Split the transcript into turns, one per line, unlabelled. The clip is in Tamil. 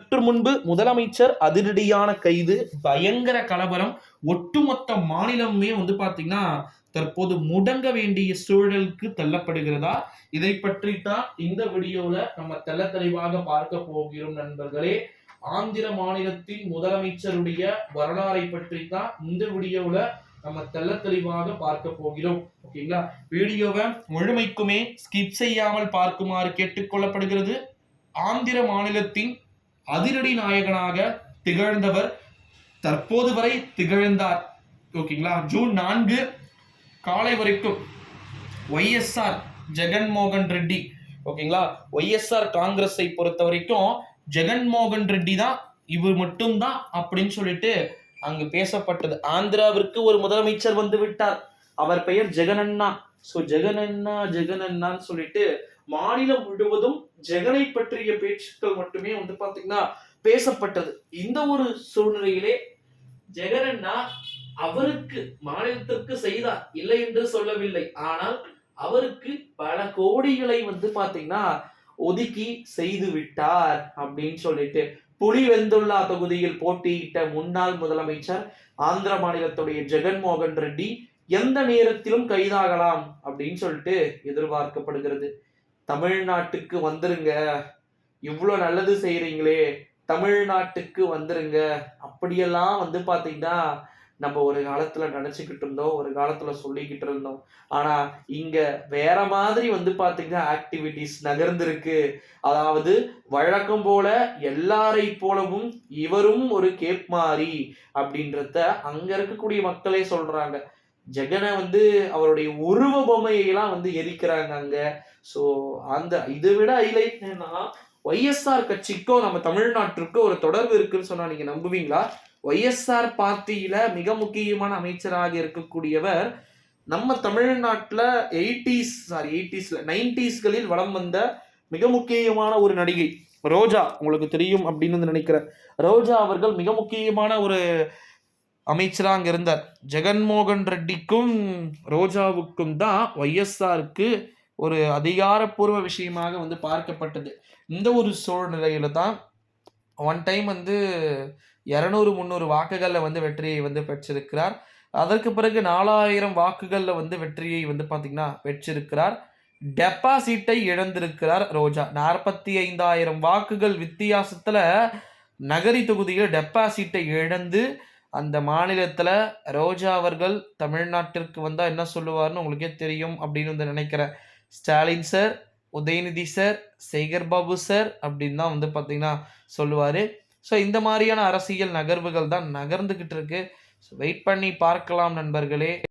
சற்று முன்பு முதலமைச்சர் அதிரடியான கைது பயங்கர கலவரம். ஒட்டுமொத்த மாநிலமே வந்து பாத்தீங்கன்னா தற்போது முடங்க வேண்டிய சூழலுக்கு தள்ளப்படுகிறதா? இதை பற்றி தான் இந்த வீடியோல நம்ம தெல்ல தெளிவாக பார்க்க போகிறோம் நண்பர்களே. ஆந்திர மாநிலத்தின் முதலமைச்சருடைய வரலாறை பற்றி தான் இந்த வீடியோல நம்ம தெல்ல தெளிவாக பார்க்க போகிறோம். ஓகேங்களா? வீடியோவை முழுமைக்குமே ஸ்கிப் செய்யாமல் பார்க்குமாறு கேட்டுக்கொள்ளப்படுகிறது ஆந்திர மாநிலத்தின் அதிரடி நாயகனாக திகழ்ந்தவர் தற்போது வரை திகழ்ந்தார். ஓகேங்களா? ஜூன் நான்கு காலை வரைக்கும் ஒய்எஸ்ஆர் ஜெகன்மோகன் ரெட்டி. ஓகேங்களா? ஒய்எஸ்ஆர் காங்கிரஸை பொறுத்த வரைக்கும் ஜெகன்மோகன் ரெட்டி தான் இவர் மட்டும்தான் அப்படின்னு சொல்லிட்டு அங்கு பேசப்பட்டது. ஆந்திராவிற்கு ஒரு முதலமைச்சர் வந்து விட்டார். அவர் பெயர் ஜெகனண்ணா ஸோ ஜெகனண்ணா ஜெகனண்ணான்னு சொல்லிட்டு மாநிலம் முழுவதும் ஜெகனை பற்றிய பேச்சுக்கள் மட்டுமே வந்து பாத்தீங்கன்னா பேசப்பட்டது. இந்த ஒரு சூழ்நிலையிலே ஜெகனண்ணா அவருக்கு மாநிலத்திற்கு செய்தார். இல்லை என்று சொல்லவில்லை. ஆனால் அவருக்கு பல கோடிகளை வந்து பாத்தீங்கன்னா ஒதுக்கி செய்து விட்டார் அப்படின்னு சொல்லிட்டு புலிவெந்துல்லா தொகுதியில் போட்டியிட்ட முன்னாள் முதலமைச்சர் ஆந்திர மாநிலத்துடைய ஜெகன்மோகன் ரெட்டி எந்த நேரத்திலும் கைதாகலாம் அப்படின்னு சொல்லிட்டு எதிர்பார்க்கப்படுகிறது. தமிழ்நாட்டுக்கு வந்துருங்க. இவ்வளோ நல்லது செய்கிறீங்களே தமிழ்நாட்டுக்கு வந்துருங்க. அப்படியெல்லாம் வந்து பார்த்தீங்கன்னா நம்ம ஒரு காலத்தில் நினச்சிக்கிட்டு இருந்தோம் ஒரு காலத்தில் சொல்லிக்கிட்டு இருந்தோம். ஆனால் இங்கே வேற மாதிரி வந்து பார்த்திங்கன்னா ஆக்டிவிட்டிஸ் நகர்ந்துருக்கு. அதாவது வழக்கம் போல எல்லாரை போலவும் இவரும் ஒரு கேப் மாறி அப்படின்றத அங்கே இருக்கக்கூடிய மக்களே சொல்கிறாங்க ஜெகனை வந்து அவருடைய உருவ பொம்மையெல்லாம் வந்து எரிக்கிறாங்க அங்க. ஸோ அந்த இதை விட ஹைலைட் என்னன்னா ஒய்எஸ்ஆர் கட்சிக்கும் நம்ம தமிழ்நாட்டிற்கும் ஒரு தொடர்பு இருக்குன்னு சொன்னா நீங்க நம்புவீங்களா? ஒய்எஸ்ஆர் பார்ட்டியில மிக முக்கியமான அமைச்சராக இருக்கக்கூடியவர் நம்ம தமிழ்நாட்டில் எயிட்டிஸ் சாரி எயிட்டிஸ்ல நைன்டிஸ்களில் வளம் வந்த மிக முக்கியமான ஒரு நடிகை. ரோஜா உங்களுக்கு தெரியும் அப்படின்னு நினைக்கிறேன். ரோஜா அவர்கள் மிக முக்கியமான ஒரு அமைச்சராக அங்கே இருந்தார். ஜெகன்மோகன் ரெட்டிக்கும் ரோஜாவுக்கும் தான் ஒய்எஸ்ஆருக்கு ஒரு அதிகாரப்பூர்வ விஷயமாக வந்து பார்க்கப்பட்டது. இந்த ஒரு சூழ்நிலையில தான் ஒன் டைம் வந்து இரநூறு முந்நூறு வாக்குகளில் வந்து வெற்றியை வந்து பெற்றிருக்கிறார். அதற்கு பிறகு நாலாயிரம் வாக்குகளில் வந்து வெற்றியை வந்து பார்த்திங்கன்னா பெற்றிருக்கிறார். டெபாசிட்டை இழந்திருக்கிறார் ரோஜா. நாற்பத்தி ஐந்தாயிரம் வாக்குகள் வித்தியாசத்தில் நகரி தொகுதியில் டெபாசிட்டை இழந்து அந்த மாநிலத்தில் ரோஜா அவர்கள் தமிழ்நாட்டிற்கு வந்தால் என்ன சொல்லுவார்னு உங்களுக்கே தெரியும் அப்படின்னு வந்து நினைக்கிறேன். Stalin sir Udhayanidhi sir Sekar Babu sir அப்படின்னு தான் வந்து பார்த்தீங்கன்னா சொல்லுவார். ஸோ இந்த மாதிரியான அரசியல் நகர்வுகள் தான் நகர்ந்துக்கிட்டு இருக்கு. ஸோ வெயிட் பண்ணி பார்க்கலாம் நண்பர்களே.